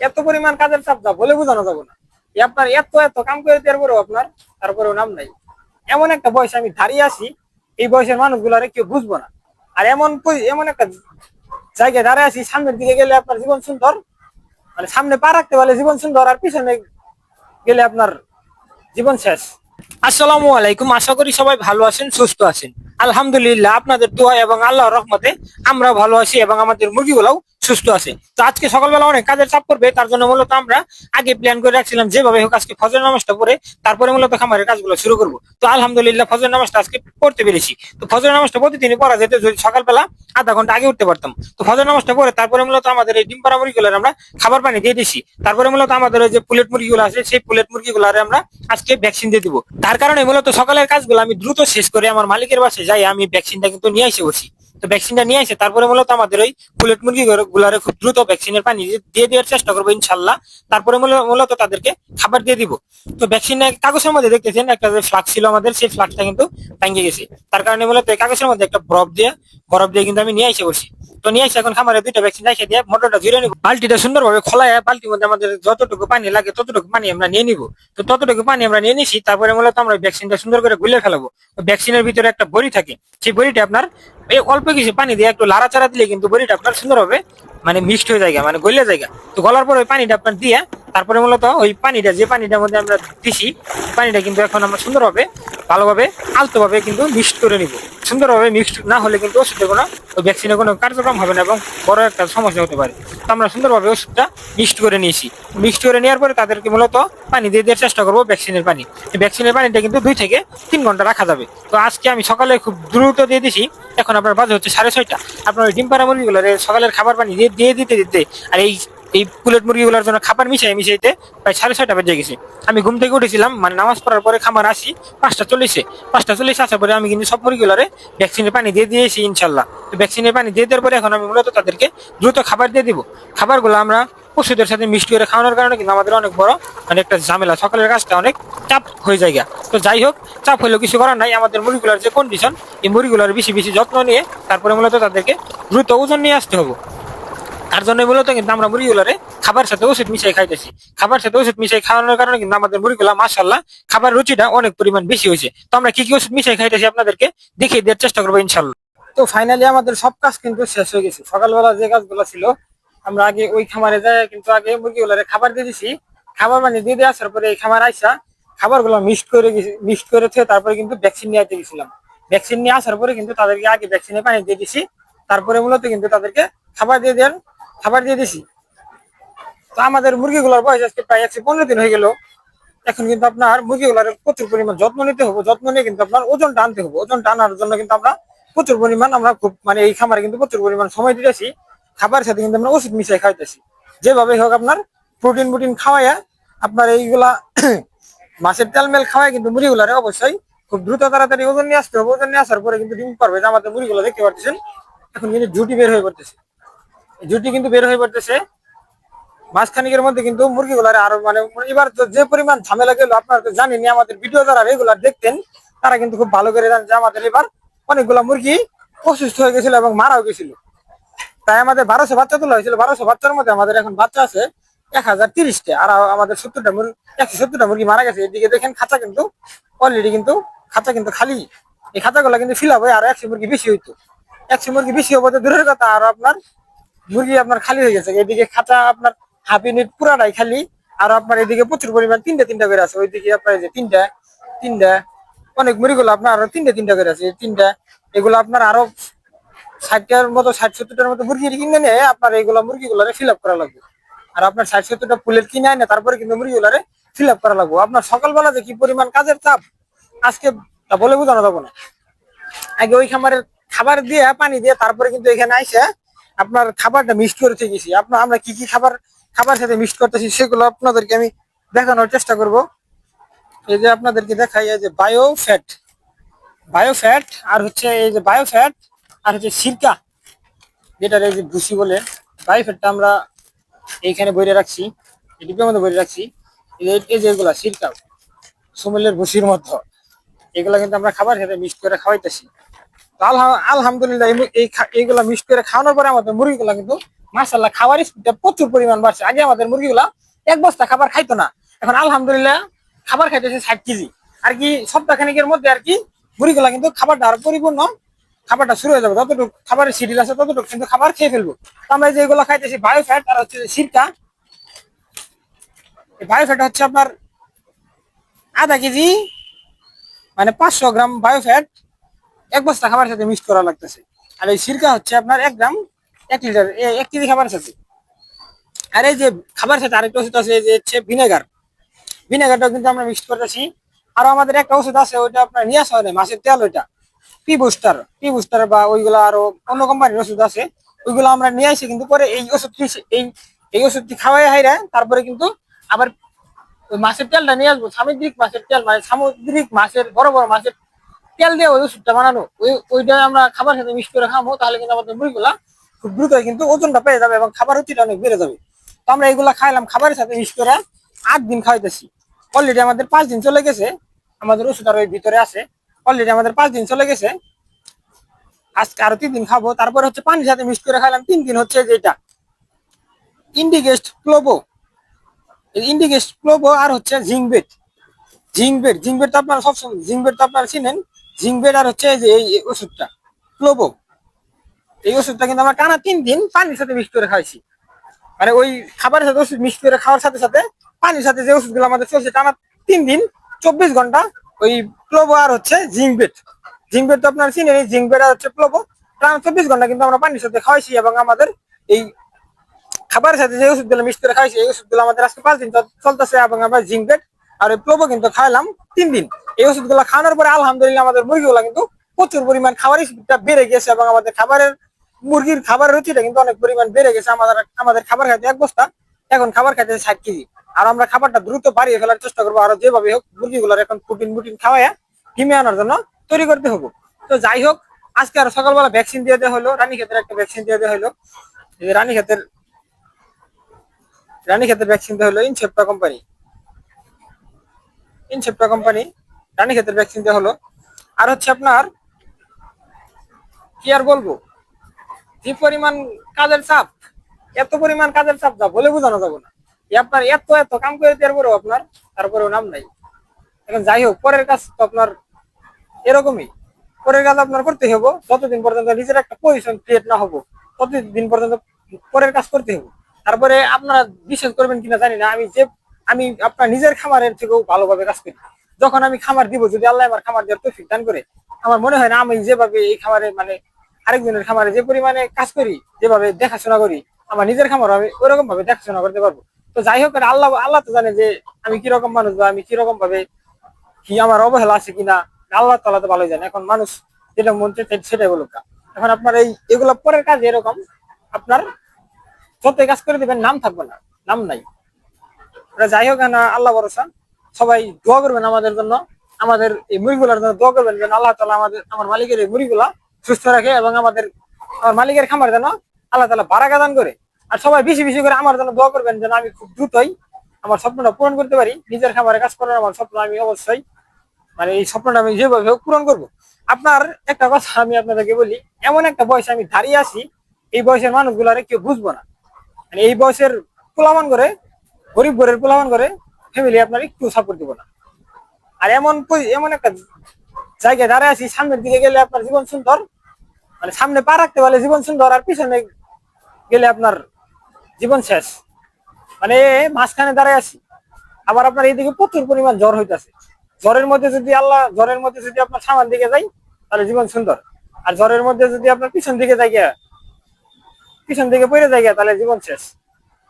এত পরিমাণ কাজের চাপ যা, বলে বোঝানো যাবে না। আপনার এত এত কাম করে দেওয়ার পরেও আপনার, তারপরেও নাম নাই। এমন একটা বয়সে আমি দাঁড়িয়ে আছি, এই বয়সের মানুষগুলারে কেউ বুঝব না। আর এমন এমন একটা জায়গায় দাঁড়িয়ে আছি, সামনের দিকে গেলে আপনার জীবন সুন্দর মানে সামনে পা রাখতে পারলে জীবন সুন্দর, আর পিছনে গেলে আপনার জীবন শেষ। আসসালামু আলাইকুম, আশা করি সবাই ভালো আছেন, সুস্থ আছেন। আলহামদুলিল্লাহ, আপনাদের দোয়া এবং আল্লাহর রহমতে আমরা ভালো আছি এবং আমাদের মুরগিগুলাও সুস্থ আছে। তো আজকে সকালবেলা অনেক কাজের চাপ করবে তার জন্য মূলত আমরা আগে প্ল্যান করে রাখছিলাম যেভাবে হোক আজকে ফজর নামাজটা পড়ে তারপরে মূলত খামারের কাজগুলো শুরু করব। তো আলহামদুলিল্লাহ ফজর নামাজটা আজকে পড়তে পেরেছি। তো ফজর নামাজটা প্রতিদিনই পড়া যেত, যদি সকালবেলা আধা ঘণ্টা আগে উঠতে পারতাম। তো ফজর নামাজটা পরে তারপরে মূলত আমাদের এই ডিম পাড়া মুরগিগুলোর আমরা খাবার পানি দিয়ে দিছি। তারপরে মূলত আমাদের যে পুলেট মুরগিগুলো আছে, সেই পুলেট মুরগিগুলোর আমরা আজকে ভ্যাকসিন দিয়ে দিব। তার কারণে মূলত সকালের কাজগুলো আমি দ্রুত শেষ করে আমার মালিকের বাসায় যাই, আমি ভ্যাকসিনটা কিন্তু নিয়ে এসে বসি। তো ভ্যাকসিনটা নিয়ে এসে তারপরে মূলত আমাদের ওই পুলেট মুরগি গুলারে খুব দ্রুত ভ্যাকসিনের পানি দিয়ে- দেওয়ার চেষ্টা করব ইনশাল্লাহ। তারপরে মূলত তাদেরকে খাবার দিয়ে দিব। তো ভ্যাকসিনের কাগজের মধ্যে দেখতেছেন, একটা যে ফ্লাক্স ছিল আমাদের, সেই ফ্লাক্সটা কিন্তু ভেঙে গেছে। তার কারণে মূলত এই কাগজের মধ্যে একটা বরফ দিয়ে বরফ দিয়ে কিন্তু আমি নিয়ে এসে বসি তো নিয়ে এসে এখন খামারে দুইটা ভ্যাকসিন রেখে দিয়ে মোটরটা জুড়ে নিব। বালতিটা সুন্দরভাবে খোলায়, বালতির মধ্যে আমাদের যতটুকু পানি লাগে, ততটুকু পানি আমরা নিয়ে নিব। তো ততটুকু পানি আমরা নিয়ে নিছি, তারপরে মূলত আমরা ভ্যাকসিনটা সুন্দর করে গুলে ফেলাবো। ভ্যাকসিনের ভিতরে একটা বড়ি থাকে, সেই বড়িটা আপনার এই অল্প কিছু? পানি দিয়ে একটু লাড়াচাড়া দিলে কিন্তু বড়িটা আপনার সুন্দর হবে। মানে মিক্সড হয়ে যায় মানে গলে জায়গা। তো গলার পর ওই পানিটা আপনার দিয়ে, তারপরে মূলত ওই পানিটা, যে পানিটার মধ্যে আমরা দিছি, পানিটা কিন্তু এখন আমরা সুন্দরভাবে ভালোভাবে, আলতোভাবে কিন্তু মিক্সড করে নিব। সুন্দরভাবে মিক্সড না হলে কিন্তু ওষুধের কোনো ভ্যাকসিনের কোনো কার্যক্রম হবে না এবং বড় একটা সমস্যা হতে পারে। তো আমরা সুন্দরভাবে ওষুধটা মিক্সড করে নিয়েছি। মিক্সড করে নেওয়ার পরে তাদেরকে মূলত পানি দিয়ে দেওয়ার চেষ্টা করব ভ্যাকসিনের পানি। ভ্যাকসিনের পানিটা কিন্তু দুই থেকে তিন ঘণ্টা রাখা যাবে। তো আজকে আমি সকালে খুব দ্রুত দিয়ে দিছি। এখন আপনার বাজে হচ্ছে সাড়ে ছয়টা। আপনার ওই ডিম পাড়া মুরগিগুলো সকালের খাবার পানি দিয়ে দিয়ে দিতে দিতে আর এই এই পুলেট মুরগিগুলোর জন্য খাবার মিশাই মিশাইতে প্রায় সাড়ে ছয়টা বেজে গেছে। আমি ঘুম থেকে উঠেছিলাম মানে নামাজ পড়ার পরে খামার আসি, পাঁচটা চল্লিশে। পাঁচটা চল্লিশে আসার পরে আমি কিন্তু সব মুরগিগুলোরে ভ্যাকসিনের পানি দিয়ে দিয়েছি ইনশাল্লাহ। তো ভ্যাকসিনের পানি দিয়ে দেওয়ার পরে এখন আমি মূলত তাদেরকে দ্রুত খাবার দিয়ে দিব। খাবারগুলো আমরা পশুদের সাথে মিষ্টি করে খাওয়ানোর কারণে কিন্তু আমাদের অনেক বড় মানে একটা ঝামেলা। সকালের কাজটা অনেক চাপ হয়ে যায়। তো যাই হোক, চাপ হলেও কিছু করার নাই। আমাদের মুরগিগুলোর যে কন্ডিশন এই মুরগিগুলোর বেশি বেশি যত্ন নিয়ে তারপরে মূলত তাদেরকে দ্রুত ওজন নিয়ে আসতে হবে। তার জন্য মূলত কিন্তু আমরা মুরগিগুলোরে খাবার সাথে ওষুধ মিশাই খাইতেছি। খাবার সাথে ওষুধ মিশাই খাওয়ানোর কারণে কিন্তু আমাদের মুরগিগুলা মাসাল্লাহ খাবার রুচিটা অনেক পরিমাণ বেশি হয়েছে। তো আমরা কি কি ওষুধ মিশাই খাইতেছি আপনাদেরকে দেখিয়ে দেওয়ার চেষ্টা করব ইনশাল্লাহ তো ফাইনালি আমাদের সব কাজ কিন্তু শেষ হয়ে গেছে। সকালবেলা যে কাজগুলো ছিল, আমরা আগে ওই খামারে যাই, কিন্তু আগে মুরগিগুলোরে খাবার দিয়ে দিছি। খাবার মানে দিয়ে দিয়ে আসার পরে এই খামার আইসা খাবার খাবারগুলো মিক্সড করে মিক্সড করে থেকে তারপরে কিন্তু ভ্যাকসিন নিয়ে আইতে গেছিলাম। ভ্যাকসিন নিয়ে আসার পরে কিন্তু তাদেরকে আগে ভ্যাকসিনের পানি দিয়ে দিছি। তারপরে মূলত কিন্তু তাদেরকে খাবার দিয়ে দেন খাবার দিয়ে দিছি। তো আমাদের মুরগিগুলোর বয়স আজকে প্রায় একশো পনেরো দিন হয়ে গেল। এখন কিন্তু আপনার মুরগিগুলোর প্রচুর পরিমাণ যত্ন নিতে হবে। যত্ন নিয়ে কিন্তু আপনার ওজন টানতে হবে। ওজনটা আনার জন্য কিন্তু আমরা প্রচুর পরিমাণ আমরা খুব মানে এই খামারে কিন্তু প্রচুর পরিমাণ সময় দিতেছি। খাবারের সাথে কিন্তু আমরা ওষুধ মিশিয়ে খাইতেছি যেভাবে হোক আপনার প্রোটিন প্রোটিন খাওয়াইয়া আপনার এইগুলা মাছের তেল মেল খাওয়াই কিন্তু মুরগিগুলারে অবশ্যই খুব দ্রুত তাড়াতাড়ি ওজন নিয়ে আসতে হবে। ওজন নিয়ে আসার পরে কিন্তু ডিম পারবে। যে আমাদের মুরগিগুলো দেখতে পাচ্ছেন এখন কিন্তু জুটি বের হয়ে পড়তেছে। জুটি কিন্তু বের হয়ে পড়তেছে। মাঝখানিকের মধ্যে কিন্তু মুরগিগুলার আরও মানে এবার যে পরিমাণ ঝামেলা গেল, আপনারা তো জানেনি আমাদের ভিডিও যারা রেগুলার দেখতেন, তারা কিন্তু খুব ভালো করে জানেন যে আমাদের এবার অনেকগুলা মুরগি অসুস্থ হয়ে গেছিল এবং মারাও গেছিল। তাই আমাদের বারোশো বাচ্চা তোলা হয়েছিল। বারোশো বাচ্চার মধ্যে আমাদের এখন বাচ্চা আছে এক হাজার তিরিশটা। আর আমাদের সত্তরটা মুরগি একশো সত্তরটা মুরগি মারা গেছে। এদিকে দেখেন খাঁচা কিন্তু অলরেডি কিন্তু খাঁচা কিন্তু খালি। এই খাঁচাগুলো কিন্তু ফিল হবে আর একশো মুরগি বেশি হইতো। একশো মুরগি বেশি হব তো দূরের কথা। আর আপনার মুরগি আপনার খালি হয়ে গেছে। এদিকে খাঁচা আপনার হাফ ইউনিট পুরাটাই খালি, আর আপনার এদিকে প্রচুর পরিমাণ তিনটা তিনটা করে আছে। ওইদিকে আপনার যে তিনটা তিনটা, অনেক মুরগিগুলো আপনার আরও তিনটা তিনটা করে আছে। তিনটা, এগুলো আপনার আরও ষাটটার মতো, ষাট সত্তরটার মতো মুরগি কিনে নিয়ে আপনার এইগুলো মুরগিগুলারে ফিল আপ করা লাগবে। আর আপনার ষাট সত্তরটা ফুলের কিনে আনে তারপরে কিন্তু মুরগিগুলারে ফিল আপ করা লাগবে। আপনার সকালবেলা যে কি পরিমাণ কাজের চাপ, আজকে বলে বোঝানো যাব না। আগে ওই খামারের খাবার দিয়ে, পানি দিয়ে তারপরে কিন্তু এখানে আইসে আপনার খাবারটা মিক্সড করে থেকে গেছি। আপনার আমরা কি কি খাবার খাবার সাথে মিক্সড করতেছি সেগুলো আপনাদেরকে আমি দেখানোর চেষ্টা করব। এই যে আপনাদেরকে দেখাই, এই যে বায়ো ফ্যাট বায়ো ফ্যাট আর হচ্ছে এই যে বায়ো ফ্যাট আর হচ্ছে সিরকা যেটা এই যে ভুসি বলে বায়ো ফ্যাটটা আমরা এইখানে বইরে রাখছি ডিপের মধ্যে বইরে রাখছি। এই যে- এগুলা সিরকা সুমেলের ভুসির মধ্যে। এগুলা কিন্তু আমরা খাবার সাথে মিক্সড করে খাওয়াইতেছি। আলহামদুলিল্লাহ এইগুলা মিক্স করে খাওয়ানোর কিন্তু খাবার খাইতো না। এখন আলহামদুলিল্লাহ খাবার খাইতেছে ষাট কেজি। আর কি মধ্যে আর কি মুরগিগুলা কিন্তু খাবারটা আর পরিপূর্ণ, খাবারটা শুরু হয়ে যাবে। যতটুকু খাবারের সিডিল আছে, ততটুকু কিন্তু খাবার খেয়ে ফেলব। আমরা এই যে এগুলো খাইতেছি বায়োফ্যাট আর হচ্ছে সিরকা। বায়োফ্যাট হচ্ছে আপনার আধা কেজি মানে পাঁচশো গ্রাম বায়োফ্যাট এক বস্তা খাবারের সাথে মিক্স করা লাগতেছে। আর এই সিরকা হচ্ছে আপনার এক গ্রাম এক লিটার এক কেজি খাবারের সাথে। আর এই যে খাবারের সাথে আরেকটা ওষুধ আছে যে হচ্ছে ভিনেগার। ভিনেগারটাও কিন্তু আমরা মিক্স করতেছি। আরও আমাদের একটা ওষুধ আছে, ওইটা আপনার নিয়ে আসা হয় মাছের তেল ওইটা। পি বুস্টার পি বুস্টার বা ওইগুলো আরও অন্য কোম্পানির ওষুধ আছে, ওইগুলো আমরা নিয়ে আসি, কিন্তু পরে এই ওষুধটি এই এই ওষুধটি খাওয়াই হাইরা, তারপরে কিন্তু আবার মাছের তেলটা নিয়ে আসব। সামুদ্রিক মাছের তেল মানে সামুদ্রিক মাছের, বড় বড় মাছের তেল দিয়ে ওই ওষুধটা বানানো। ওই, ওইটা আমরা খাবার সাথে মিক্স করে খাব, তাহলে কিন্তু আমাদের মুরগিগুলা খুব দ্রুত কিন্তু ওজনটা পেয়ে যাবে এবং খাবার রুচিটা অনেক বেড়ে যাবে। তো আমরা এগুলা খাইলাম, খাবারের সাথে মিক্স করে আট দিন খাওয়াইতেছি। অলরেডি আমাদের পাঁচ দিন চলে গেছে, আমাদের ওষুধ আর ওই ভিতরে আছে। অলরেডি আমাদের পাঁচ দিন চলে গেছে। আজকে আরও তিন দিন খাব, তারপরে হচ্ছে পানির সাথে মিক্স করে খাইলাম। তিন দিন হচ্ছে যেটা? ইন্ডিগেস্ট ক্লোবো ইন্ডিগেস্ট ক্লোবো আর হচ্ছে জিংবেট জিংবেট জিংবেট তো আপনারা সবসময় জিংবেট তো আপনারা চিনেন। জিংবেট আর হচ্ছে যে এই ওষুধটা ক্লোবো এই ওষুধটা কিন্তু আমরা টানা তিন দিন পানির সাথে মিক্স করে খাইছি। মানে ওই খাবারের সাথে ওষুধ মিক্স করে খাওয়ার সাথে সাথে পানির সাথে যে ওষুধগুলো আমাদের চলছে টানা তিন দিন চব্বিশ ঘণ্টা ওই ক্লোবো আর হচ্ছে জিংবেট। জিংবেট তো আপনার চিনেন, এই জিংবেট আর হচ্ছে ক্লোবো টানা চব্বিশ ঘণ্টা কিন্তু আমরা পানির সাথে খাওয়াইছি এবং আমাদের এই খাবারের সাথে যে ওষুধগুলো মিক্স করে খাইছি, এই ওষুধগুলো আমাদের আজকে পাঁচ দিন চল- চলতেছে এবং আমরা জিংবেট আর প্লোবো কিন্তু খাইলাম তিন দিন। এই ওষুধগুলো খাওয়ানোর পরে আলহামদুলিল্লাহ আমাদের মুরগিগুলো কিন্তু প্রচুর পরিমাণ খাবার স্পিডটা বেড়ে গেছে এবং আমাদের খাবারের মুরগির খাবারের রুচিটা কিন্তু অনেক পরিমাণ বেড়ে গেছে। আমাদের আমাদের খাবার খাইতে এক বস্তা, এখন খাবার খাইতে ষাট কেজি। আর আমরা খাবারটা দ্রুত বাড়িয়ে ফেলার চেষ্টা করব, আর যেভাবে হোক মুরগিগুলোর এখন প্রোটিন মুটিন খাওয়াইয়া ডিমে আনার জন্য তৈরি করতে হব। তো যাই হোক, আজকে আর সকালবেলা ভ্যাকসিন দিয়ে দেওয়া হলো রানী ক্ষেতের একটা ভ্যাকসিন দিয়ে দেওয়া হলো। রানী ক্ষেতের রানী ক্ষেতের ভ্যাকসিন দেওয়া হলো ইনসেপ্টা কোম্পানি ইনসেপ্টা কোম্পানি রানী ক্ষেতের ভ্যাকসিন দেওয়া হলো। আর হচ্ছে আপনার, কি আর বলব? যে পরিমাণ কাজের চাপ, এত পরিমাণ কাজের চাপ যা বলে বোঝানো যাব না। আপনার এত এত কাম করে দেওয়ার পরেও আপনার, তারপরেও নাম নাই। এখন যাই হোক, পরের কাজ তো আপনার এরকমই। পরের কাজ আপনার করতে হব যতদিন পর্যন্ত নিজের একটা পজিশন ক্রিয়েট না হব, ততদিন পর্যন্ত পরের কাজ করতে হব তারপরে আপনারা বিশ্বাস করবেন কিনা জানি না, আমি যে আমি আপনার নিজের খামারের থেকেও ভালোভাবে কাজ করি। যখন আমি খামার দিব, যদি আল্লাহ আমার খামার দেওয়ার তৌফিক দান করে, আমার মনে হয় না আমি যেভাবে এই খামারে মানে আরেকজনের খামারে যে পরিমাণে কাজ করি, যেভাবে দেখাশোনা করি, আমার নিজের খামার আমি ওরকম ভাবে দেখাশোনা করতে পারব। তো যাই হোক আল্লাহ আল্লাহ তো জানে যে আমি কীরকম মানুষ বা আমি কীরকম ভাবে কি আমার অবহেলা আছে কিনা। আল্লাহ তালা তো ভালোই জানে। এখন মানুষ যেটা মন চায় সেটাই বলুক। এখন আপনার এই, এগুলো পরের কাজ এরকম। আপনার যত কাজ করে দিবেন, নাম থাকবে না। নাম নাই। যাই হোক না আল্লাহ ভরসা। সবাই দোয়া করবেন আমাদের জন্য। আমাদের এই মুড়িগুলার জন্য দোয়া করবেন যেন আল্লাহ তালা আমাদের আমার মালিকের এই মুড়িগুলা সুস্থ রাখে এবং আমাদের আমার মালিকের খামার যেন আল্লাহ তালা বারাকা দান করে। আর সবাই বেশি বেশি করে আমার জন্য দোয়া করবেন যেন আমি খুব দ্রুতই আমার স্বপ্নটা পূরণ করতে পারি। নিজের খামারে কাজ করার আমার স্বপ্ন আমি অবশ্যই মানে এই স্বপ্নটা আমি যেভাবে পূরণ করব। আপনার একটা কথা আমি আপনাদেরকে বলি, এমন একটা বয়সে আমি দাঁড়িয়ে আছি, এই বয়সের মানুষগুলারে কেউ বুঝব না। মানে এই বয়সের পোলামান করে গরিব ঘরের পোলামান করে ফ্যামিলি আপনার একটু সাপোর্ট দিব না। আর এমন এমন একটা জায়গায় দাঁড়ায় আছি, সামনের দিকে গেলে আপনার জীবন সুন্দর মানে সামনে পা রাখতে পারলে জীবন সুন্দর, আর পিছনে গেলে আপনার জীবন শেষ। মানে মাঝখানে দাঁড়ায় আছি, আবার আপনার এইদিকে প্রচুর পরিমাণ জ্বর হইতাছে। জ্বরের মধ্যে যদি আল্লাহ, জ্বরের মধ্যে যদি আপনার সামান দিকে যাই, তাহলে জীবন সুন্দর। আর জ্বরের মধ্যে যদি আপনার পিছন দিকে যাই পিছন দিকে পড়ে যাই তাহলে জীবন শেষ।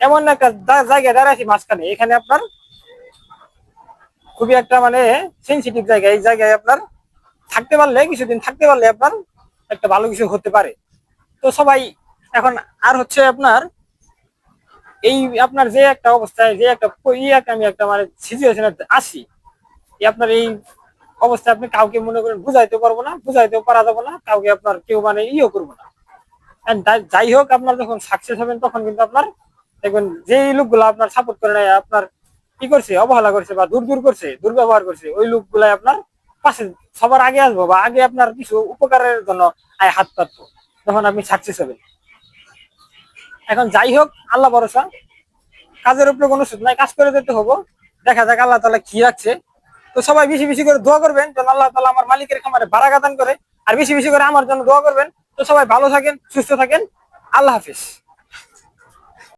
এমন একটা জায়গায় দাঁড়ায় আছি মাঝখানে, এখানে আপনার খুবই একটা মানে সেন্সিটিভ জায়গা, এই জায়গায় আপনার থাকতে পারলে, কিছুদিন থাকতে পারলে আপনার একটা ভালো কিছু হতে পারে। তো সবাই এখন আর হচ্ছে আপনার এই আপনার যে একটা অবস্থায়, যে একটা একটা আমি একটা মানে সিচুয়েশনে আসি আপনার এই অবস্থায় আপনি কাউকে মনে করেন বুঝাইতে পারব না, বুঝাইতেও পারা যাব না, কাউকে আপনার কেউ মানে ইও করব না। যাই হোক, আপনার যখন সাকসেস হবেন, তখন কিন্তু আপনার দেখবেন যেই লোকগুলো আপনার সাপোর্ট করে নেয় আপনার কি করছে, অবহেলা করছে বা দূর দূর করছে, দুর্ব্যবহার করছে, ওই লোকগুলাই আপনার পাশে সবার আগে আসব বা আগে আপনার কিছু উপকারের জন্য আয় হাত পাতবো। তখন আপনি সাকসেস হবেন। এখন যাই হোক, আল্লাহ ভরসা। কাজের উপরে কোনো সুদ নাই, কাজ করে যেতে হব। দেখা যাক আল্লাহ তালা কি রাখছে। তো সবাই বেশি বেশি করে দোয়া করবেন, যেন আল্লাহ তালা আমার মালিকের খামারে বারাগাদান করে। আর বেশি বেশি করে আমার জন্য দোয়া করবেন। তো সবাই ভালো থাকেন, সুস্থ থাকেন। আল্লাহ হাফিজ।